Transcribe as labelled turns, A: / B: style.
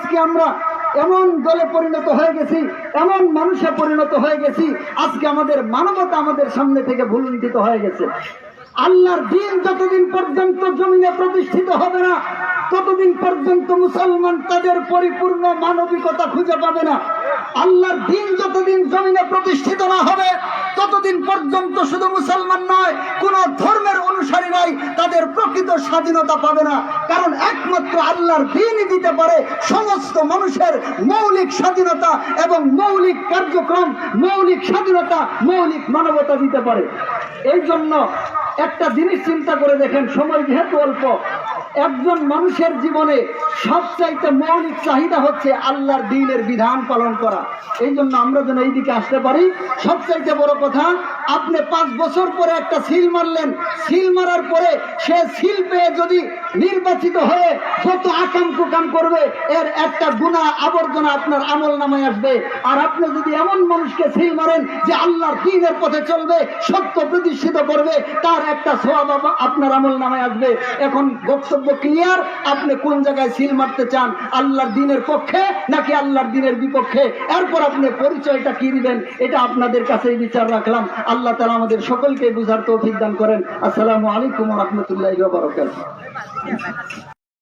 A: আজকে আমরা এমন দলে পরিণত হয়ে গেছি, এমন মানুষে পরিণত হয়ে গেছি, আজকে আমাদের মানবতা আমাদের সামনে থেকে ভুলুণ্ঠিত হয়ে গেছে। আল্লাহর দিন যতদিন পর্যন্ত জমিনে প্রতিষ্ঠিত হবে না, ততদিন পর্যন্ত মুসলমান তাদের পরিপূর্ণ মানবিকতা খুঁজে পাবে না। আল্লাহর দিন যতদিন জমিনে প্রতিষ্ঠিত না হবে, ততদিন পর্যন্ত শুধু মুসলমান নয়, কোন ধর্মের অনুসারীরাই প্রকৃত স্বাধীনতা পাবে না। কারণ একমাত্র আল্লাহর দিনই দিতে পারে সমস্ত মানুষের মৌলিক স্বাধীনতা এবং মৌলিক কার্যক্রম, মৌলিক স্বাধীনতা, মৌলিক মানবতা দিতে পারে। এই জন্য একটা জিনিস চিন্তা করে দেখেন, সময় যেহেতু অল্প একজন মানুষের জীবনে সবচাইতে মৌলিক চাহিদা হচ্ছে আল্লাহর দিনের বিধান পালন করা। এই জন্য আমরা যেন এই দিকে আসতে পারি। সবচাইতে বড় কথা, আপনি পাঁচ বছর পরে একটা সিল মারলেন। সিল মারার পরে সে সিল পেয়ে যদি নির্বাচিত হয়ে যত আকাম কুকাম করবে, এর একটা গুণা আবর্জনা আপনার আমল নামায় আসবে। আর আপনি যদি এমন মানুষকে সিল মারেন যে আল্লাহর দিনের পথে চলবে, সত্য প্রতিষ্ঠিত করবে, তার একটা সোয়াব আপনার আমল নামায় আসবে। এখন বক্তব্য ক্লিয়ার আপনি কোন জায়গায় সিল মারতে চান? আল্লাহর দিনের পক্ষে নাকি আল্লাহর দিনের বিপক্ষে? এরপর আপনি পরিচয়টা কি দিবেন? এটা আপনাদের কাছেই বিচার রাখলাম। আল্লাহ তালা আমাদের সকলকে বুঝার তৌফিক দান করেন। আসসালামু আলাইকুম রহমতুল্লাহ বারকাত